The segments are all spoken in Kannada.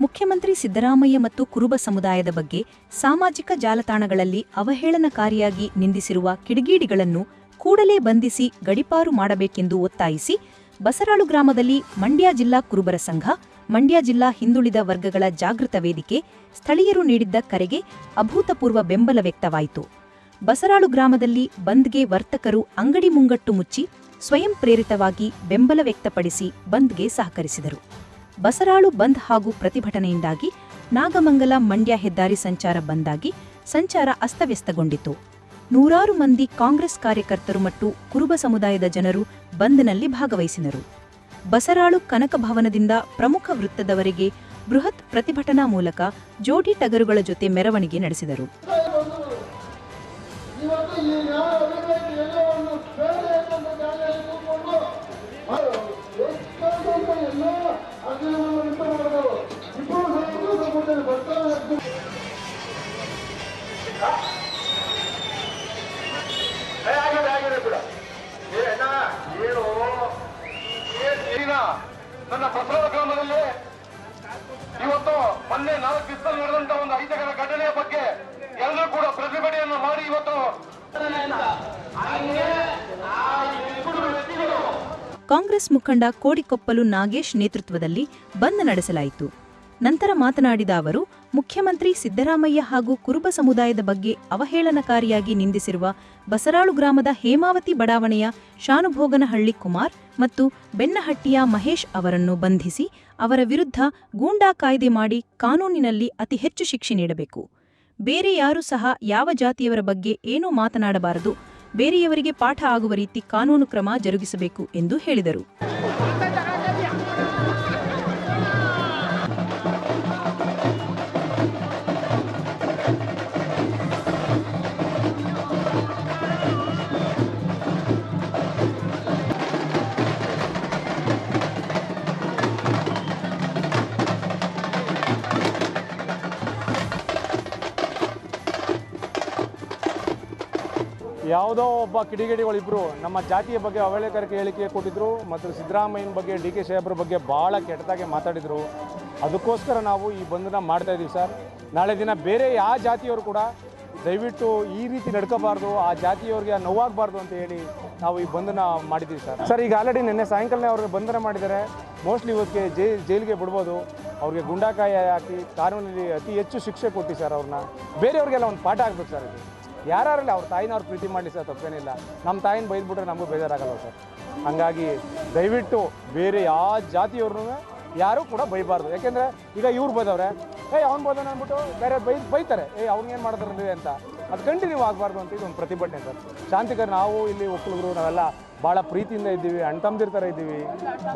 ಮುಖ್ಯಮಂತ್ರಿ ಸಿದ್ದರಾಮಯ್ಯ ಮತ್ತು ಕುರುಬ ಸಮುದಾಯದ ಬಗ್ಗೆ ಸಾಮಾಜಿಕ ಜಾಲತಾಣಗಳಲ್ಲಿ ಅವಹೇಳನಕಾರಿಯಾಗಿ ನಿಂದಿಸಿರುವ ಕಿಡಿಗೇಡಿಗಳನ್ನು ಕೂಡಲೇ ಬಂಧಿಸಿ ಗಡಿಪಾರು ಮಾಡಬೇಕೆಂದು ಒತ್ತಾಯಿಸಿ ಬಸರಾಳು ಗ್ರಾಮದಲ್ಲಿ ಮಂಡ್ಯ ಜಿಲ್ಲಾ ಕುರುಬರ ಸಂಘ, ಮಂಡ್ಯ ಜಿಲ್ಲಾ ಹಿಂದುಳಿದ ವರ್ಗಗಳ ಜಾಗೃತ ವೇದಿಕೆ, ಸ್ಥಳೀಯರು ನೀಡಿದ್ದ ಕರೆಗೆ ಅಭೂತಪೂರ್ವ ಬೆಂಬಲ ವ್ಯಕ್ತವಾಯಿತು. ಬಸರಾಳು ಗ್ರಾಮದಲ್ಲಿ ಬಂದ್ಗೆ ವರ್ತಕರು ಅಂಗಡಿ ಮುಂಗಟ್ಟು ಮುಚ್ಚಿ ಸ್ವಯಂ ಪ್ರೇರಿತವಾಗಿ ಬೆಂಬಲ ವ್ಯಕ್ತಪಡಿಸಿ ಬಂದ್ಗೆ ಸಹಕರಿಸಿದರು. ಬಸರಾಳು ಬಂದ್ ಹಾಗೂ ಪ್ರತಿಭಟನೆಯಿಂದಾಗಿ ನಾಗಮಂಗಲ ಮಂಡ್ಯ ಹೆದ್ದಾರಿ ಸಂಚಾರ ಬಂದಾಗಿ ಸಂಚಾರ ಅಸ್ತವ್ಯಸ್ತಗೊಂಡಿತು. ನೂರಾರು ಮಂದಿ ಕಾಂಗ್ರೆಸ್ ಕಾರ್ಯಕರ್ತರು ಮತ್ತು ಕುರುಬ ಸಮುದಾಯದ ಜನರು ಬಂದ್ನಲ್ಲಿ ಭಾಗವಹಿಸಿದರು. ಬಸರಾಳು ಕನಕ ಭವನದಿಂದ ಪ್ರಮುಖ ವೃತ್ತದವರೆಗೆ ಬೃಹತ್ ಪ್ರತಿಭಟನಾ ಮೂಲಕ ಜೋಡಿ ಟಗರುಗಳ ಜೊತೆ ಮೆರವಣಿಗೆ ನಡೆಸಿದರು. ಆಗಿದೆ ಆಗಿದೆ ಅಣ್ಣ ಏನು ಏನ್ ಈಗ ನನ್ನ ಬಸವ ಗ್ರಾಮದಲ್ಲಿ ಇವತ್ತು ಮೊನ್ನೆ ನಾಲ್ಕು ದಿವಸದಲ್ಲಿ ನಡೆದಂತ ಒಂದು ಐದಗರ ಘಟನೆಯ ಬಗ್ಗೆ ಎಲ್ಲರೂ ಕೂಡ ಪ್ರತಿಭಟನೆಯನ್ನು ಮಾಡಿ ಇವತ್ತು ಕಾಂಗ್ರೆಸ್ ಮುಖಂಡ ಕೋಡಿಕೊಪ್ಪಲು ನಾಗೇಶ್ ನೇತೃತ್ವದಲ್ಲಿ ಬಂದ್ ನಡೆಸಲಾಯಿತು. ನಂತರ ಮಾತನಾಡಿದ ಅವರು, ಮುಖ್ಯಮಂತ್ರಿ ಸಿದ್ದರಾಮಯ್ಯ ಹಾಗೂ ಕುರುಬ ಸಮುದಾಯದ ಬಗ್ಗೆ ಅವಹೇಳನಕಾರಿಯಾಗಿ ನಿಂದಿಸಿರುವ ಬಸರಾಳು ಗ್ರಾಮದ ಹೇಮಾವತಿ ಬಡಾವಣೆಯ ಶಾನುಭೋಗನಹಳ್ಳಿ ಕುಮಾರ್ ಮತ್ತು ಬೆನ್ನಹಟ್ಟಿಯ ಮಹೇಶ್ ಅವರನ್ನು ಬಂಧಿಸಿ ಅವರ ವಿರುದ್ಧ ಗೂಂಡಾ ಕಾಯ್ದೆ ಮಾಡಿ ಕಾನೂನಿನಲ್ಲಿ ಅತಿ ಹೆಚ್ಚು ಶಿಕ್ಷೆ ನೀಡಬೇಕು. ಬೇರೆ ಯಾರೂ ಸಹ ಯಾವ ಜಾತಿಯವರ ಬಗ್ಗೆ ಏನೂ ಮಾತನಾಡಬಾರದು. ಬೇರೆಯವರಿಗೆ ಪಾಠ ಆಗುವ ರೀತಿ ಕಾನೂನು ಕ್ರಮ ಜರುಗಿಸಬೇಕು ಎಂದು ಹೇಳಿದರು. ಯಾವುದೋ ಒಬ್ಬ ಕಿಡಿಗೇಡಿಗಳಿಬ್ಬರು ನಮ್ಮ ಜಾತಿಯ ಬಗ್ಗೆ ಅವಹೇಳನಕಾರಕ ಹೇಳಿಕೆ ಕೊಟ್ಟಿದ್ರು ಮತ್ತು ಸಿದ್ದರಾಮಯ್ಯನ ಬಗ್ಗೆ, ಡಿ ಕೆ ಸಾಹೇಬ್ರ ಬಗ್ಗೆ ಭಾಳ ಕೆಟ್ಟದಾಗಿ ಮಾತಾಡಿದರು. ಅದಕ್ಕೋಸ್ಕರ ನಾವು ಈ ಬಂಧನ ಮಾಡ್ತಾ ಇದ್ದೀವಿ ಸರ್. ನಾಳೆ ದಿನ ಬೇರೆ ಯಾವ ಜಾತಿಯವರು ಕೂಡ ದಯವಿಟ್ಟು ಈ ರೀತಿ ನಡ್ಕೋಬಾರ್ದು, ಆ ಜಾತಿಯವ್ರಿಗೆ ನೋವಾಗಬಾರ್ದು ಅಂತ ಹೇಳಿ ನಾವು ಈ ಬಂಧನ ಮಾಡಿದ್ದೀವಿ ಸರ್. ಸರ್, ಈಗ ಆಲ್ರೆಡಿ ನಿನ್ನೆ ಸಾಯಂಕಾಲನೇ ಅವ್ರಿಗೆ ಬಂಧನ ಮಾಡಿದ್ದಾರೆ. ಮೋಸ್ಟ್ಲಿ ಇವತ್ತಿಗೆ ಜೈ, ಜೈಲಿಗೆ ಬಿಡ್ಬೋದು. ಅವ್ರಿಗೆ ಗುಂಡಾಕಾಯಿ ಹಾಕಿ ಕಾನೂನಲ್ಲಿ ಅತಿ ಹೆಚ್ಚು ಶಿಕ್ಷೆ ಕೊಟ್ಟು ಸರ್ ಅವ್ರನ್ನ. ಬೇರೆಯವ್ರಿಗೆಲ್ಲ ಒಂದು ಪಾಠ ಆಗ್ಬೇಕು ಸರ್ ಇದು. ಯಾರಲ್ಲಿ ಅವ್ರ ತಾಯಿನ ಅವ್ರು ಪ್ರೀತಿ ಮಾಡಲಿ ಸರ್, ತಪ್ಪೇನಿಲ್ಲ. ನಮ್ಮ ತಾಯಿನ ಬೈದ್ಬಿಟ್ರೆ ನಮಗೂ ಬೇಜಾರಾಗಲ್ಲ ಸರ್. ಹಾಗಾಗಿ ದಯವಿಟ್ಟು ಬೇರೆ ಯಾವ ಜಾತಿಯವ್ರನ್ನೂ ಯಾರೂ ಕೂಡ ಬೈಬಾರ್ದು. ಯಾಕೆಂದರೆ ಈಗ ಇವ್ರು ಬೈದವ್ರೆ, ಏಯ್, ಅವ್ನು ಬೋದನ ಅಂದ್ಬಿಟ್ಟು ಬೇರೆ ಬೈ, ಬೈತಾರೆ. ಏಯ್ ಅವ್ನಿಗೇನು ಮಾಡಿದ್ರೆ ಅಂತ. ಅದು ಕಂಟಿನ್ಯೂ ಆಗಬಾರ್ದು ಅಂತ ಇದೊಂದು ಪ್ರತಿಭಟನೆ ಸರ್. ಶಾಂತಿಕರ್, ನಾವು ಇಲ್ಲಿ ಒಕ್ಕಲುಗರು ನಾವೆಲ್ಲ ಭಾಳ ಪ್ರೀತಿಯಿಂದ ಇದ್ದೀವಿ ಅಣ್ಣ ಥರ ಇದ್ದೀವಿ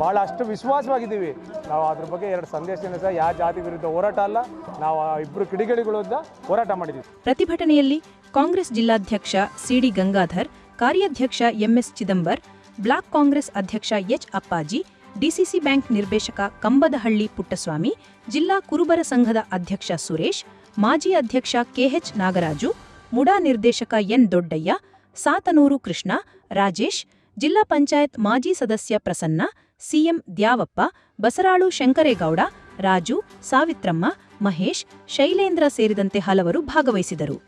ಭಾಳ ಅಷ್ಟು ವಿಶ್ವಾಸವಾಗಿದ್ದೀವಿ. ನಾವು ಅದ್ರ ಬಗ್ಗೆ ಎರಡು ಸಂದೇಶನ ಸಹ ಯಾವ ಜಾತಿ ವಿರುದ್ಧ ಹೋರಾಟ ಅಲ್ಲ, ನಾವು ಇಬ್ಬರು ಕಿಡಿಗೇಡಿಗಳಿಂದ ಹೋರಾಟ ಮಾಡಿದ್ದೀವಿ. ಪ್ರತಿಭಟನೆಯಲ್ಲಿ ಕಾಂಗ್ರೆಸ್ ಜಿಲ್ಲಾಧ್ಯಕ್ಷ ಸಿಡಿ ಗಂಗಾಧರ್, ಕಾರ್ಯಾಧ್ಯಕ್ಷ ಎಂಎಸ್ ಚಿದಂಬರ್, ಬ್ಲಾಕ್ ಕಾಂಗ್ರೆಸ್ ಅಧ್ಯಕ್ಷ ಎಚ್ ಅಪ್ಪಾಜಿ ಡಿಸಿಸಿ ಬ್ಯಾಂಕ್ ನಿರ್ದೇಶಕ ಕಂಬದಹಳ್ಳಿ ಪುಟ್ಟಸ್ವಾಮಿ, ಜಿಲ್ಲಾ ಕುರುಬರ ಸಂಘದ ಅಧ್ಯಕ್ಷ ಸುರೇಶ್, ಮಾಜಿ ಅಧ್ಯಕ್ಷ ಕೆಎಚ್ ನಾಗರಾಜು, ಮುಡಾ ನಿರ್ದೇಶಕ ಎನ್ ದೊಡ್ಡಯ್ಯ, ಸಾತನೂರು ಕೃಷ್ಣ, ರಾಜೇಶ್ ಜಿಲ್ಲಾ ಪಂಚಾಯತ್ ಮಾಜಿ ಸದಸ್ಯ ಪ್ರಸನ್ನ, ಸಿಎಂ ದ್ಯಾವಪ್ಪ, ಬಸರಾಳು ಶಂಕರೇಗೌಡ, ರಾಜು, ಸಾವಿತ್ರಮ್ಮ, ಮಹೇಶ್, ಶೈಲೇಂದ್ರ ಸೇರಿದಂತೆ ಹಲವರು ಭಾಗವಹಿಸಿದರು.